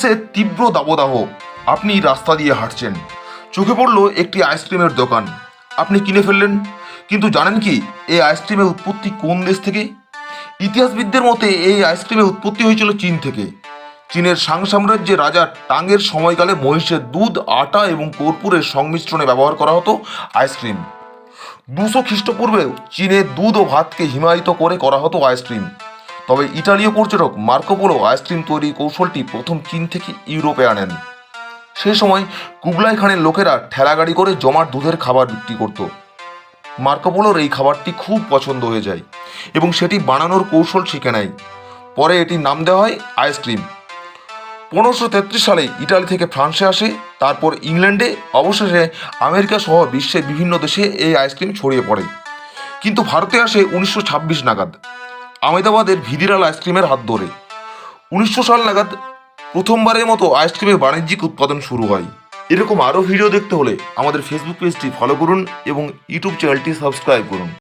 গ্রীষ্মের তীব্র দাবদাহ। আপনি রাস্তা দিয়ে হাঁটছেন। চোখে পড়ল একটি আইসক্রিমের দোকান। আপনি কিনে ফেললেন। কিন্তু জানেন কি, এই আইসক্রিমের উৎপত্তি কোন দেশ থেকে? ইতিহাসবিদদের মতে এই আইসক্রিমের উৎপত্তি হয়েছিল চীন থেকে। চীনের সাং সাম্রাজ্যে রাজা টাংয়ের সময়কালে মহিষের দুধ, আটা এবং কর্পূরের সংমিশ্রণে ব্যবহার করা হতো আইসক্রিম। দুশো খ্রিস্টপূর্বে চীনে দুধ ও ভাতকে হিমায়িত করে করা হতো আইসক্রিম। তবে ইটালীয় পর্যটক মার্কোপোলো আইসক্রিম তৈরির কৌশলটি প্রথম চীন থেকে ইউরোপে আনেন। সেই সময় কুবলাই খানের লোকেরা ঠেলাগাড়ি করে জমাট দুধের খাবার বিক্রি করত। মার্কোপোলোর এই খাবারটি খুব পছন্দ হয়ে যায় এবং সেটি বানানোর কৌশল শিখে নেয়। পরে এটির নাম দেওয়া হয় আইসক্রিম। পনেরোশো তেত্রিশ সালে ইটালি থেকে ফ্রান্সে আসে, তারপর ইংল্যান্ডে, অবশেষে আমেরিকা সহ বিশ্বের বিভিন্ন দেশে এই আইসক্রিম ছড়িয়ে পড়ে। কিন্তু ভারতে আসে উনিশশো ছাব্বিশ নাগাদ। আমেদাবাদের ভিদিরাল আইসক্রিমের হাত ধরে। উনিশশো সাল নাগাদ প্রথমবারের মতো আইসক্রিমের বাণিজ্যিক উৎপাদন শুরু হয়। এরকম আরও ভিডিও দেখতে হলে আমাদের ফেসবুক পেজটি ফলো করুন এবং ইউটিউব চ্যানেলটি সাবস্ক্রাইব করুন।